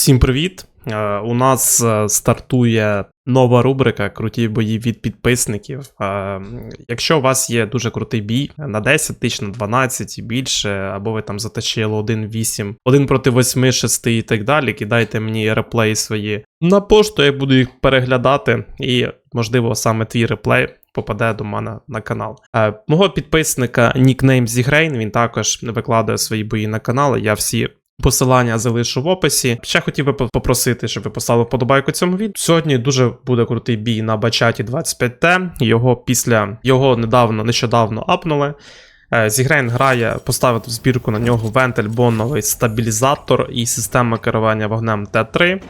Всім привіт! Е, У нас е, стартує нова рубрика Круті бої від підписників. Е, Якщо у вас є дуже крутий бій на 10 тисяч, на 12 і більше, або ви там затащили 1-8, 1 проти 8, 6 і так далі, кидайте мені реплеї свої на пошту, я буду їх переглядати, і, можливо, саме твій реплей. Попаде до мене на канал. Мого підписника нікнейм Зігрейн, він також викладає свої бої на канал. Я всі Посилання залишу в описі. Ще хотів би попросити, щоб ви поставили вподобайку цьому відео. Сьогодні дуже буде крутий бій на Бачаті 25Т. Його після його недавно, нещодавно апнули. Е, Зігрейн грає, поставив в збірку на нього вентиль, боновий стабілізатор і система керування вогнем Т3.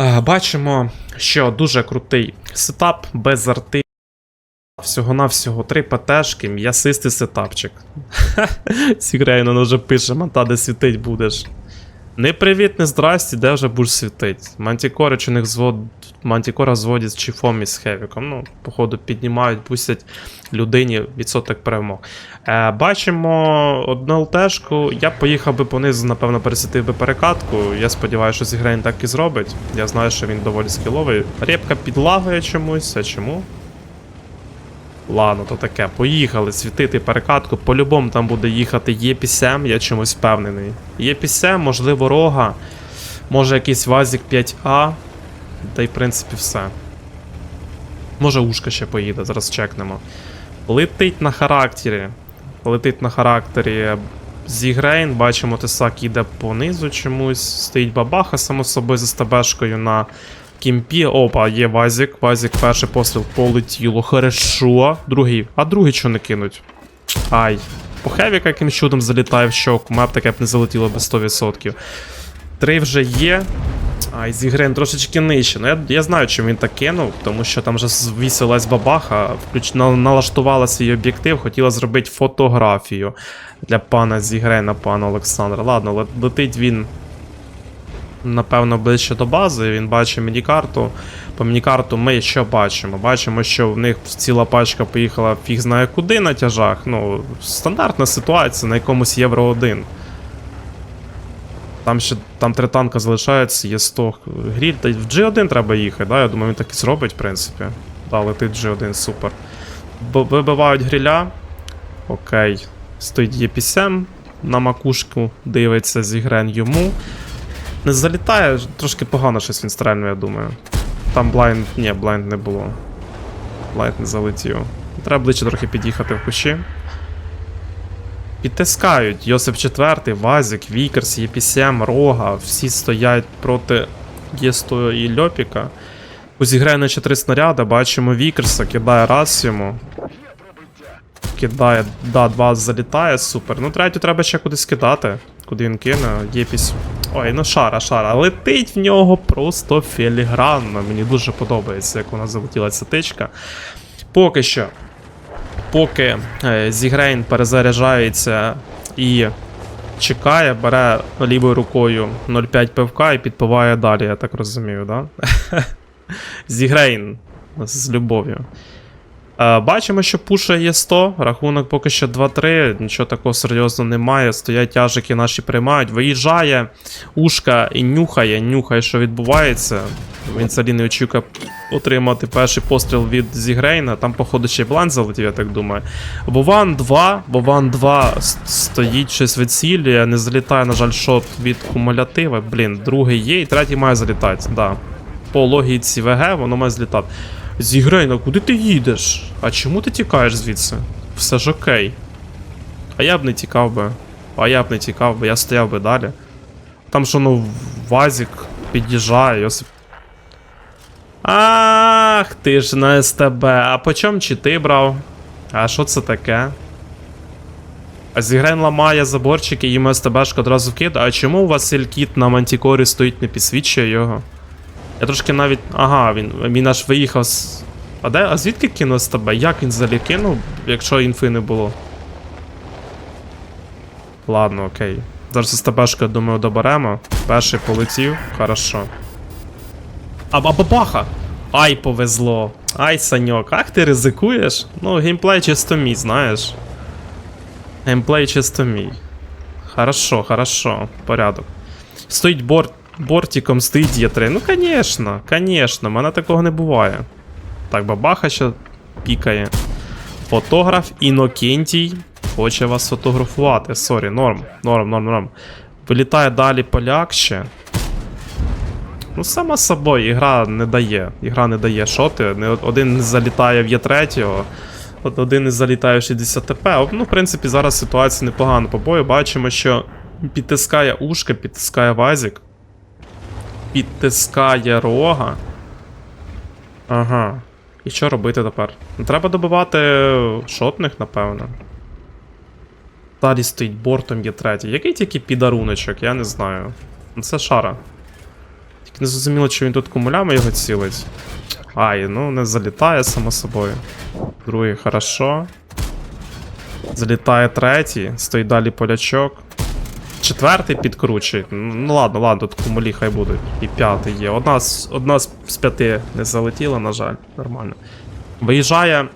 Е, Бачимо, що дуже крутий сетап без арти. Всього-навсього три ПТшки, м'ясистий сетапчик. Сігрейно вже пише, манта, де світить будеш. Не привіт, не здрасті, де вже будеш світить. Мантікори чи них звод... Мантікора зводять з чіфом і з хевіком. Ну, походу, піднімають, пустять людині відсоток перемог. Е, бачимо одну ЛТшку. Я поїхав би понизу, напевно, пересітив би перекатку. Я сподіваюся, що Зігрейн так і зробить. Я знаю, що він доволі скіловий. Репка підлагує чомусь, а чому? Ладно, то таке. Поїхали світити перекатку. По-любому там буде їхати Є-7, я чомусь впевнений. Є-7, можливо, рога. Може якийсь Вазік 5А. Та й в принципі все. Може ушка ще поїде, зараз чекнемо. Летить на характері. Летить на характері Зігрейн. Бачимо, Тесак їде понизу чомусь. Стоїть бабаха, само собою, за стабешкою на Кімпі, опа, є Вазік. Вазік, перший постріл полетіло. Хорошо. Другий. А другий що не кинуть? Ай. По Хевіка якимсь чудом залітає в щоку. Меп таке б не залетіло без 100%. Три вже є. Ай, Зігрен трошечки нижче. Ну я я знаю, чому він так кинув, тому що там вже звісилась бабаха, включ... налаштувала свій об'єктив, хотіла зробити фотографію для пана Зігрена, пана Олександра. Ладно, летить він напевно, ближче до бази. Він бачить мінікарту. По мінікарту ми що бачимо? Бачимо, що в них ціла пачка поїхала фіг знає куди на тяжах. Ну, стандартна ситуація на якомусь Євро 1. Там ще там три танка залишаються, є 100 гріль. Та в G1 треба їхати, да? я думаю, він так і зробить, в принципі. Да, летить G1, супер. Б Вибивають гріля. Окей. Стоїть Є-5 на макушку, дивиться зігрен йому. Не залітає, трошки погано щось він стрельнує, я думаю. Там блайнд. Ні, блайнд не було. Блайнд не залетів. Треба ближче трохи під'їхати в кущі. Підтискають. Йосип 4, Вазік, Вікерс, Єпісем, Рога. Всі стоять проти Єсто і Льопіка. Узіграє на 4 снаряди, бачимо Вікерса, кидає раз йому. Кидає, да, два залітає, супер. Ну, третю треба ще кудись кидати. Куди він кине, Єпісь. Ой, ну шара, шара. Летить в нього просто філігранно. Мені дуже подобається, як вона залетіла ця тичка. Поки що. Поки е, Зігрейн перезаряджається і чекає, бере лівою рукою 0,5 пивка і підпиває далі, я так розумію, да? Зігрейн з любов'ю. Е, бачимо, що пуша є 100, рахунок поки що 2-3, нічого такого серйозного немає. Стоять тяжики наші приймають. Виїжджає ушка і нюхає, нюхає, що відбувається. Він взагалі не очікує отримати перший постріл від Зігрейна. Там, походу, ще й бланк залетів, я так думаю. Вован 2, Вован 2 стоїть щось вицілює, не залітає, на жаль, шот від кумулятива. Блін, другий є, і третій має залітати. Да. По логіці ВГ воно має злітати. Зігрейна, куди ти їдеш? А чому ти тікаєш звідси? Все ж окей. А я б не тікав би. А я б не тікав би, я стояв би далі. Там що ну Вазік під'їжджає, Йосип. Ах, ти ж на СТБ. А по чому чи ти брав? А що це таке? А Зігрейн ламає заборчики, їм СТБшка одразу вкидає. А чому у вас селькіт на мантікорі стоїть, не підсвічує його? Я трошки навіть. Ага, він він аж виїхав з. А де? А звідки кинув з тебе? Як він взагалі кинув, якщо інфи не було? Ладно, окей. Зараз з ТБшкою, думаю, доберемо. Перший полетів, хорошо. А бабаха! Ай, повезло. Ай, Саньок, ах ти ризикуєш? Ну, геймплей чисто мій, знаєш. Геймплей чисто мій. Хорошо, хорошо, порядок. Стоїть борт бортиком стоїть є 3. Ну, звісно, звісно, в мене такого не буває. Так, бабаха ще пікає. Фотограф Інокентій хоче вас фотографувати. Сорі, норм, норм, норм, норм. Вилітає далі поляк ще. Ну, сама собою, ігра не дає. Ігра не дає шоти. Один не залітає в Є3, один не залітає в 60 ТП. Ну, в принципі, зараз ситуація непогана по бою. Бачимо, що підтискає ушка, підтискає вазік. Підтискає рога. Ага. І що робити тепер? Треба добивати шотних, напевно. Далі стоїть бортом є третій. Який тільки підаруночок, я не знаю. Це шара. Тільки не зрозуміло, чи він тут кумулями його цілить. Ай, ну не залітає, само собою. Другий хорошо. Залітає третій, стоїть далі полячок. Четвертий підкручує. Ну ладно, ладно, тут кумулі хай будуть. І п'ятий є. Одна з, одна з п'яти не залетіла, на жаль, нормально. Виїжджає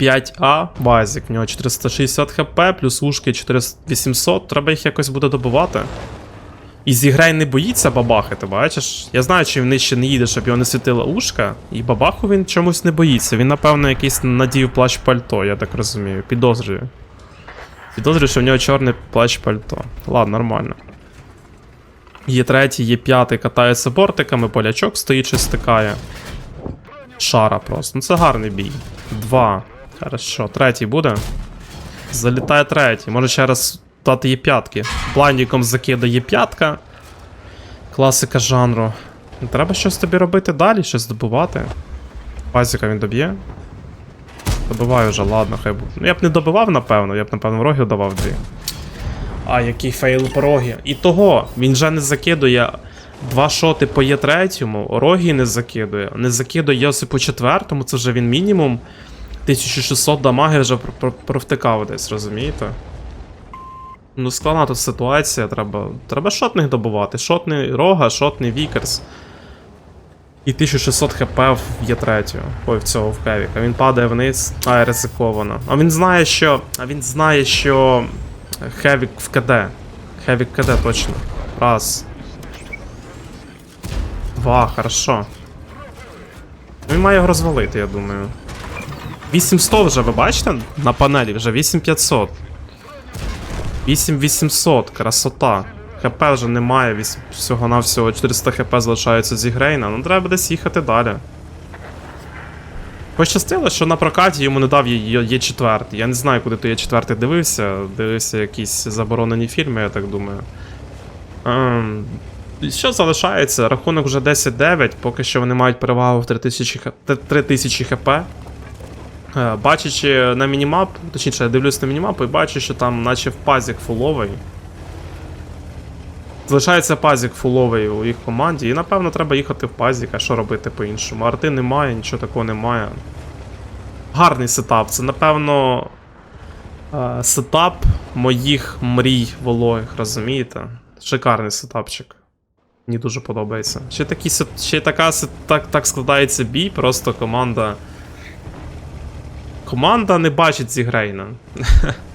5А базік, в нього 460 хп, плюс ушки 4800, треба їх якось буде добувати. І зіграй не боїться бабахи, ти бачиш? Я знаю, чи він ще не їде, щоб його не світила ушка. І бабаху він чомусь не боїться. Він, напевно, якийсь надів плащ пальто, я так розумію. Підозрюю. Підозрюю, що в нього чорний плащ пальто. Ладно, нормально. Є третій, є п'ятий, катаються бортиками, полячок стоїть чи стикає. Шара просто. Ну це гарний бій. Два. Хорошо, третій буде. Залітає третій. Може ще раз дати є п'ятки. Блайндіком закидає п'ятка. Класика жанру. Треба щось тобі робити далі, щось добувати. Пазіка він доб'є. Добиваю вже, ладно, хай буде. Ну я б не добивав, напевно, я б, напевно, роги давав дві. А, який фейл пороги. І того, він вже не закидує два шоти по є третьому, роги не закидує. Не закидує Йосипу четвертому, це вже він мінімум 1600 дамаги вже про- про- провтикав десь, розумієте? Ну, складна тут ситуація, треба. Треба шотних добувати. Шотний рога, шотний вікерс. І 1600 хп в є третього. Ой, в цього в Кевіка. Він падає вниз. А, ризиковано. А він знає, що. А він знає, що. Хевік в КД. Хевік КД точно. Раз. Два, хорошо. Він має його розвалити, я думаю. 8100 вже, ви бачите? На панелі вже 8500. 8800, красота. ХП вже немає, всього-навсього 400 хп залишається зі Грейна, ну треба десь їхати далі. Пощастило, що на прокаті йому не дав є, є четвертий. Я не знаю, куди ти є четвертий дивився. Дивився якісь заборонені фільми, я так думаю. Ем, що залишається? Рахунок вже 10-9, поки що вони мають перевагу в 3000 х- 3000 хп. Е, Бачачи на мінімап, точніше, я дивлюсь на мінімап і бачу, що там наче в пазік фуловий. Залишається пазік фуловий у їх команді, і напевно треба їхати в пазік, а що робити по-іншому. Арти немає, нічого такого немає. Гарний сетап. Це, напевно, е, сетап моїх мрій вологих, розумієте? Шикарний сетапчик. Мені дуже подобається. Ще, такі, ще така так, так складається бій, просто команда. Команда не бачить зігрейна.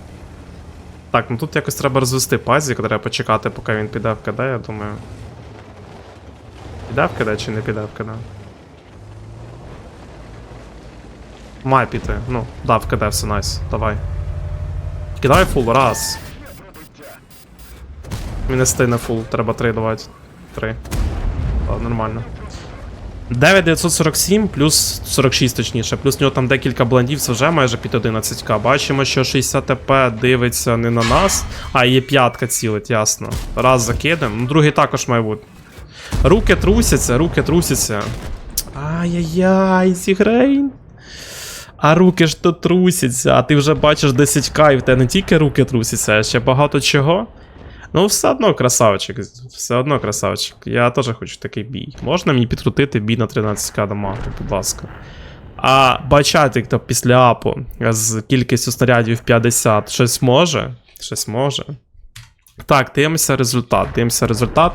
так, ну тут якось треба розвести пазік, треба почекати, поки він піде в КД, я думаю. Піде в КД чи не піде в КД? Має піти. Ну, да, в КД, все найс. Давай. Кидай фул, раз. Він не стигне фул, треба три давати. Три. Ладно, нормально. 9947 плюс 46 точніше, плюс у нього там декілька бландів, це вже майже під 11к. Бачимо, що 60 ТП дивиться не на нас, а є п'ятка цілить, ясно. Раз закидем. Ну, другий також має бути. Руки трусяться, руки трусяться. Ай-яй-яй, зігрейн. А руки ж то трусяться, а ти вже бачиш 10к, і в тебе не тільки руки трусяться, а ще багато чого. Ну, все одно красавчик, все одно красавчик. Я теж хочу такий бій. Можна мені підкрутити бій на 13к дамагу, будь ласка. А бачати, хто після апу з кількістю снарядів 50 щось може? Щось може. Так, дивимося результат. Дивимося результат.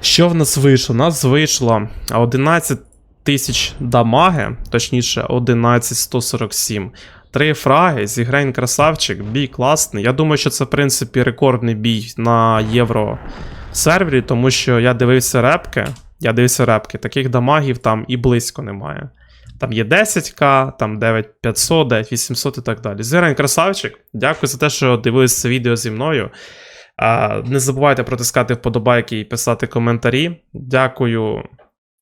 Що в нас вийшло? У нас вийшло 11 тисяч дамаги, точніше, 11147. Три фраги, зіграйн красавчик, бій класний. Я думаю, що це, в принципі, рекордний бій на євро сервері, тому що я дивився репки. Я дивився репки, таких дамагів там і близько немає. Там є 10к, там 9500, 9800 і так далі. Зирен красавчик. Дякую за те, що дивились це відео зі мною. Не забувайте протискати вподобайки і писати коментарі. Дякую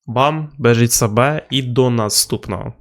вам, бережіть себе і до наступного.